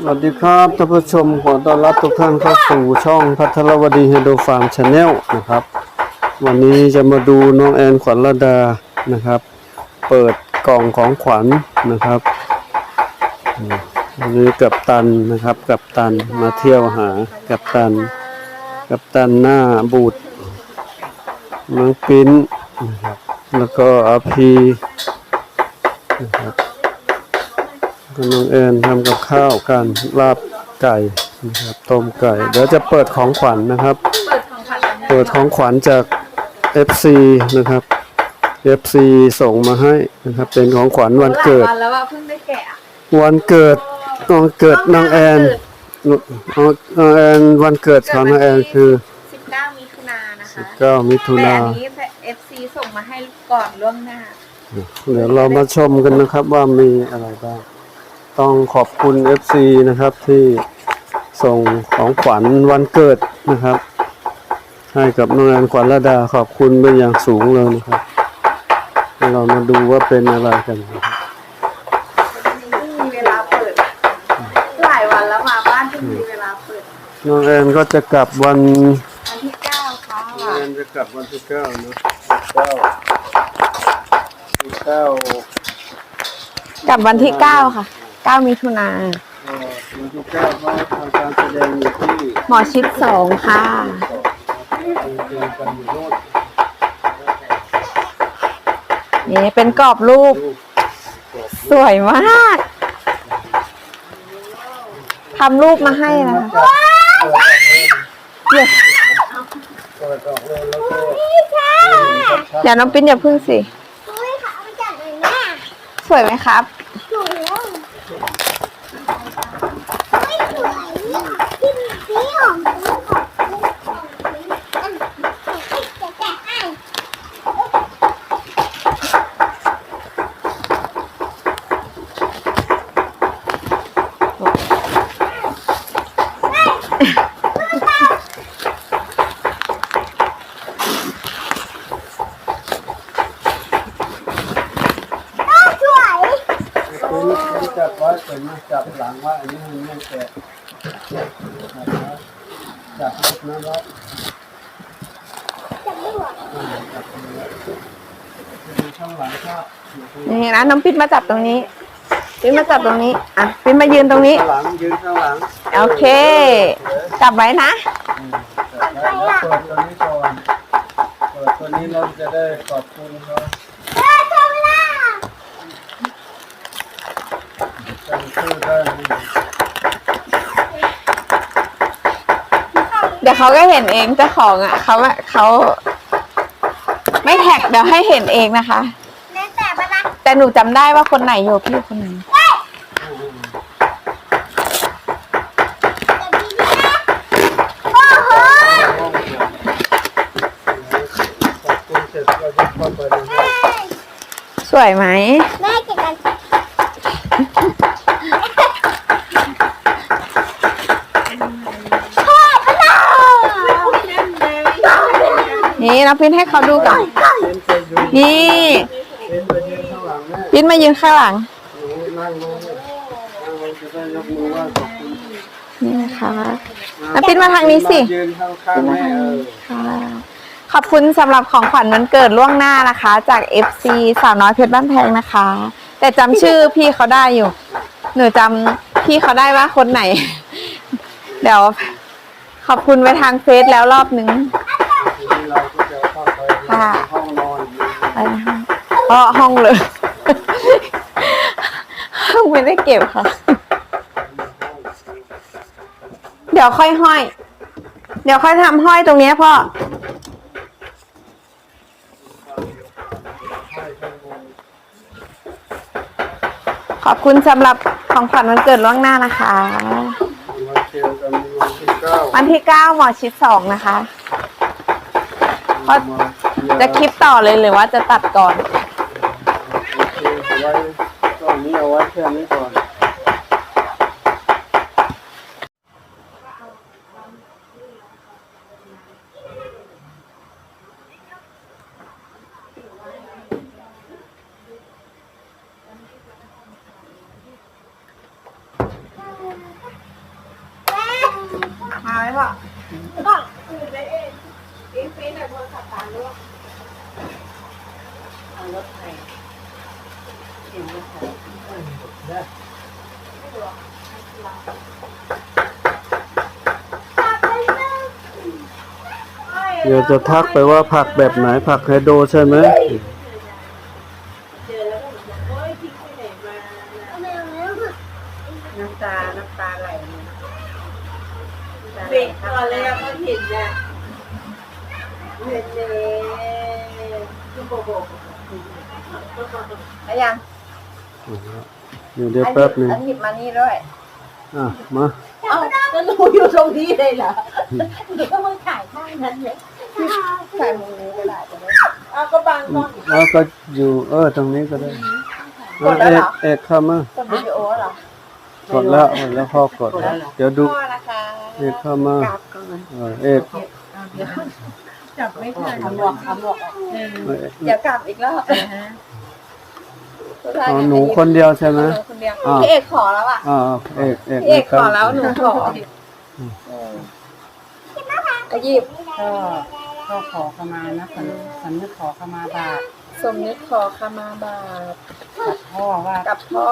สวัสดีครับท่านผู้ชมขอต้อนรับทุกท่านเข้าสู่ช่องพัทรวดีไฮโดรฟาร์มชาแนลนะครับ วันนี้จะมาดูน้องแอนขวัญระดานะครับ เปิดกล่องของขวัญนะครับวันนี้กับตันนะครับ กับตันมาเที่ยวหากับตัน กับตันหน้าบูดน้องปิ้นนะครับแล้วก็อาพีนะครับ น้องเอ็นทำกับข้าวกันลาบไก่นะครับต้มไก่เดี๋ยวจะเปิดของขวัญนะครับเปิดของขวัญจาก FC นะครับ FC ส่งมาให้นะครับ เป็นของขวัญวันเกิด หลายวันแล้วว่าเพิ่งได้แกะอะวันเกิดวันเกิดน้องแอนน้องน้องแอนวันเกิดของน้องแอนคือ 19มิถุนายนนะคะ9มิถุแต่นาอันนี้ FC ส่งมาให้ก่อนล่วงหน้า เดี๋ยวเรามาชมกันนะครับว่ามีอะไรบ้าง ต้องขอบคุณ FC นะครับที่ส่งของขวัญวันเกิดนะครับ ให้กับน้องแอนขวัญระดาขอบคุณเป็นอย่างสูงเลยนะครับเดี๋ยวเรามาดูว่าเป็นอะไรกันนะครับเพิ่งมีเวลาเปิด หลายวันแล้วมาบ้านเพิ่งมีเวลาเปิดน้องแอนก็จะกลับวันวันที่9ค่ะน้องแอนจะกลับวันที่เก้านะเก้าที่เก้ากลับวันที่9ค่ะ 9มิถุนายนเอ่อวันที่เก้าเขาทำการแสดงอยู่ที่หมอชิด2ค่ะ เจอกันอยู่โน่นนี่เป็นกรอบรูปรูปกรอบสวยมากทำรูปมาให้นะคะเดี๋ยวเปิดออกเลยแล้วก็เดี๋ยวน้องปิ้นอย่าพึ่งสิ อุ้ยค่ะเอามาจากไหนเนี่ยสวยไหมครับ สวยแล้วไม่สวยที่มีสีของสีของสีของสีจะแกะให้ สวยคุณคุณจับไว้เห็นไหมจับหลังไว่าอันนี้มันไม่แตะจับนะไว้จะไม่หวานอ่าจับตรงนี้ดูข้างหลังครับองนี้นี่นะน้องปิ้นมาจับตรงนี้ปิ้นมาจับตรงนี้ อะปิ้นมายืนตรงนี้ ข้างหลังยืนข้างหลัง โอเค จับไว้นะอืมจับไว้แล้วเปิดตัวนี้ก่อนเปิดตัวนี้เราจะได้ขอบคุณเขาเออชมล่ะจำชื่อได้ไหมเดี๋ยวเขาก็เห็นเองเจ้าของอะเขาอะเขา ไม่แท็กเดี๋ยวให้เห็นเองนะคะแม่แต่มาละแต่หนูจำได้ว่าคนไหนอยู่พี่คนไหน แต่ดีนะโอ้โห ขอบคุณเสร็จเราจะเข้าไปในห้อง สวยไหมแม่ก็บกันพ่อพระนี่น้องพินให้เขาดูก่อนเป็นไปดูนี่เป็นไปยืนข้างหลังแม่ปิ้นมายืนข้างหลังนี่นะคะน้องพินมาทางนี้สิยืนข้างๆแม่เออ ขอบคุณสำหรับของขวัญวันเกิดล่วงหน้านะคะ จาก FC สาวน้อยเพชรบ้านแพงนะคะ แต่จำชื่อพี่เขาได้อยู่ หนูจำพี่เขาได้ว่าคนไหน เดี๋ยว ขอบคุณไปทางเฟซแล้วรอบนึงเราก็จะเข้าไปในห้องนอนอยู่ไปนะคะเพราะห้องเลย ห้องไม่ได้เก็บค่ะ เดี๋ยวค่อยห้อย เดี๋ยวค่อยทำห้อยตรงเนี้ยพ่อ อบคุณสำหรับของขวัญวันเกิดล่วงหน้านะคะ มาเจอกันในวันที่เก้าวันที่เก้าหมอชิดสองนะคะ มาเคลียร์จะคลิปต่อเลยหรือว่าจะตัดก่อน โอเคเอาไว้ตอนนี้เอาไว้แค่นี้ก่อน ไหมพ่อก็เอารถไฟเห็นรถไฟเดี๋ยวจะทักไปว่าผักแบบไหนผักไฮโดรใช่ไหมเจอแล้วก็บอกโอ้ยทิ้งไปไหนมาแมวแล้วน้ำตา น้ำตาไหล เบรกก่อนเลยอะเพิ่งเห็นนะเห็นเลยคือโบโบแล้วยังเดี๋ยวเดี๋ยวแป๊บหนึ่งอันหยิบมานี่ด้วย อะมาเอ้าก็รู้อยู่ตรงนี้เลยเหรอหรือก็มาถ่ายข้างนั้นเลยใส่มุมนี้ก็ได้จะได้อ้าก็บางตอน แล้วก็อยู่เออตรงนี้ก็ได้กดแล้วเหรอ เอกเอกเข้ามา กดวิดีโอเหรอ กดแล้วกดแล้วพ่อกดแล้วเดี๋ยวดูพ่อนะคะเอกเข้ามากราบก่อนเออเอกจับไม่ทันหมวกหมวกออกเออเดี๋ยวกลับอีกรอบอ๋อหนูคนเดียวใช่ไหมหนูคนเดียวอ่าพี่เอกขอแล้วอะอ่าเอกเอกพี่เอกขอแล้วหนูขอเออเอาหยิบก็ก็ขอขมานะสำสำนึกขอขมาบาป สมนึกขอขมาบาปกับพ่อว่ากับพ่อ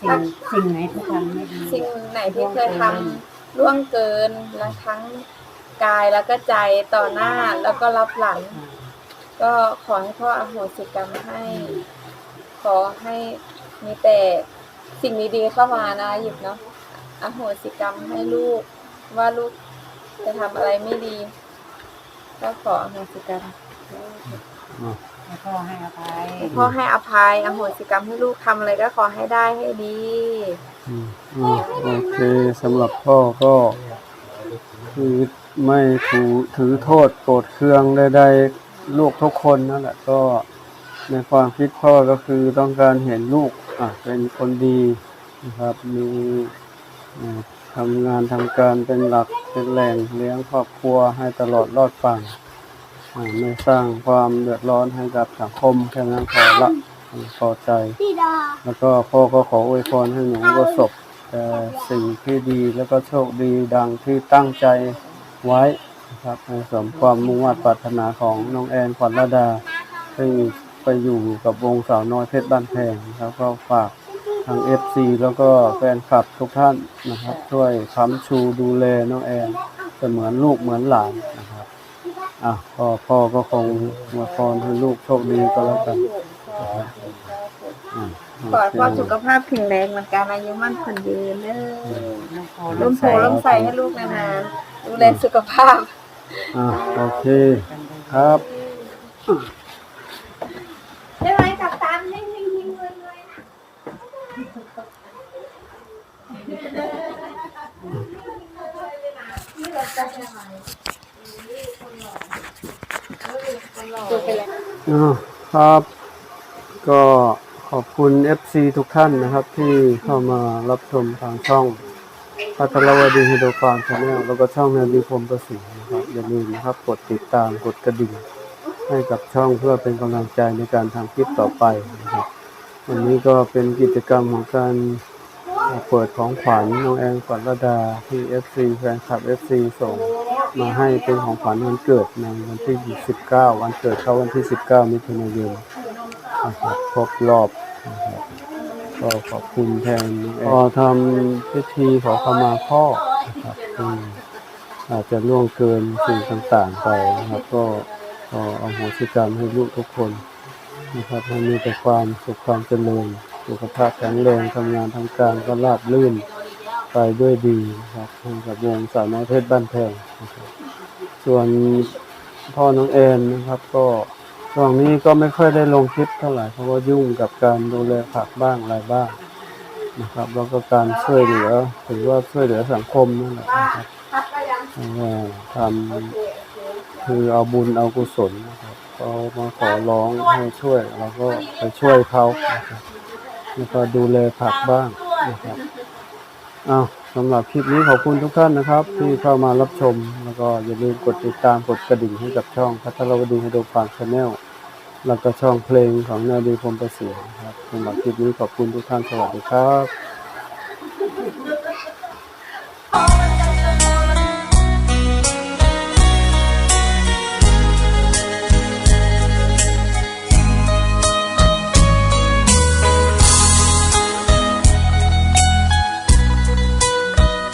สิ่งสิ่งไหนที่ทำไม่ดีสิ่งไหนที่เคยทำล่วงเกินและทั้งกายแล้วก็ใจต่อหน้าแล้วก็รับหลัง ก็ขอให้พ่ออโหสิกรรมให้ ขอให้มีแต่สิ่งดีๆเข้ามานะหยิบเนาะอโหสิกรรมให้ลูกว่าลูกจะทำอะไรไม่ดี ก็ขออโหสิกรรมให้ พ่อให้อภัยให้พ่อให้อภัยอโหสิกรรมให้ลูกทำอะไรก็ขอให้ได้ให้ดี อืมอ่าโอเคสำหรับพ่อก็คือไม่ถือถือโทษโกรธเคืองใดๆลูกทุกคนนั่นแหละก็ในความคิดพ่อก็คือต้องการเห็นลูกอะเป็นคนดีนะครับมีอ่าทำงานทำการเป็นหลักเป็นแหล่งเลี้ยงครอบครัวให้ตลอดรอดฝั่งอ่า ไม่สร้างความเดือดร้อนให้กับสังคมแค่นั้นพอละพอใจ พี่ดาแล้วก็พ่อก็ขออวยพรให้หนูประสบแต่สิ่งที่ดีแล้วก็โชคดีดังที่ตั้งใจไว้นะครับในสมความมุ่งมั่นปรารถนาของน้องแอนขวัญระดา ซึ่งไปอยู่กับวงสาวน้อยเพชรบ้านแพงนะครับก็ฝากทาง FC แล้วก็แฟนคลับทุกท่านนะครับ ช่วยค้ำชูดูแลน้องแอนเสมือนลูกเหมือนหลานนะ อะพ่อพ่อก็คงมาพรให้ลูกโชคดีก็แล้วกันนะครับอะขอให้พ่อสุขภาพแข็งแรงเหมือนกันอายุมั่นขวัญยืนเด้อน้องพอร่มโพร่มใสให้ลูกนานๆดูแลสุขภาพอ่าโอเคครับได้ไหมกับตามเฮงเฮงเฮงเลยเลยนะ อ่าครับ ก็ขอบคุณ FC ทุกท่านนะครับ ที่เข้ามารับชมทางช่องพัทรวดีฮิโดฟาร์มชาแนลแล้วก็ช่องนาดีพรมประสิทธิ์นะครับอย่าลืมนะครับ กดติดตามกดกระดิ่ง ให้กับช่องเพื่อเป็นกำลังใจในการทำคลิปต่อไปนะครับ วันนี้ก็เป็นกิจกรรมของการเปิดของขวัญน้องแองขวัญระดาที่ FC แฟนคลับ FC ส่ง มาให้เป็นของขวัญวันเกิดในวันที่ 19 วันเกิดเขาวันที่ 19 มิถุนายนนะครับครบรอบนะครับก็ขอบคุณแทนน้องแอนพอทำพิธีขอขมาพ่อนะครับอาจจะล่วงเกินสิ่งต่างๆไปนะครับ ก็ขอเอาโหสิกรรมให้ลูกทุกคนนะครับให้มีแต่ความสุขความเจริญสุขภาพแข็งแรงทำงานทำการก็ราบรื่น ไปด้วยดีนะครับกับวงสาวน้อยเพชรบ้านแพงนะครับส่วนพ่อน้องแอนนะครับ ก็ช่วงนี้ก็ไม่ค่อยได้ลงคลิปเท่าไหร่เพราะว่ายุ่งกับการดูแลผักบ้างอะไรบ้างนะครับ แล้วก็การช่วยเหลือถือว่าช่วยเหลือสังคมนั่นแหละนะครับทำคือเอาบุญเอากุศลนะครับก็มาขอร้องให้ช่วยเราก็ไปช่วยเขานะครับแล้วก็ดูแลผักบ้างนะครับ อ้าวสำหรับคลิปนี้ขอบคุณทุกท่านนะครับ ที่เข้ามารับชม แล้วก็อย่าลืมกดติดตามกดกระดิ่งให้กับช่องพัทรวดีไฮโดรฟาร์มชาแนลแล้วก็ช่องเพลงของนาดีพรมประสิทธิ์นะครับสำหรับคลิปนี้ขอบคุณทุกท่านสวัสดีครับ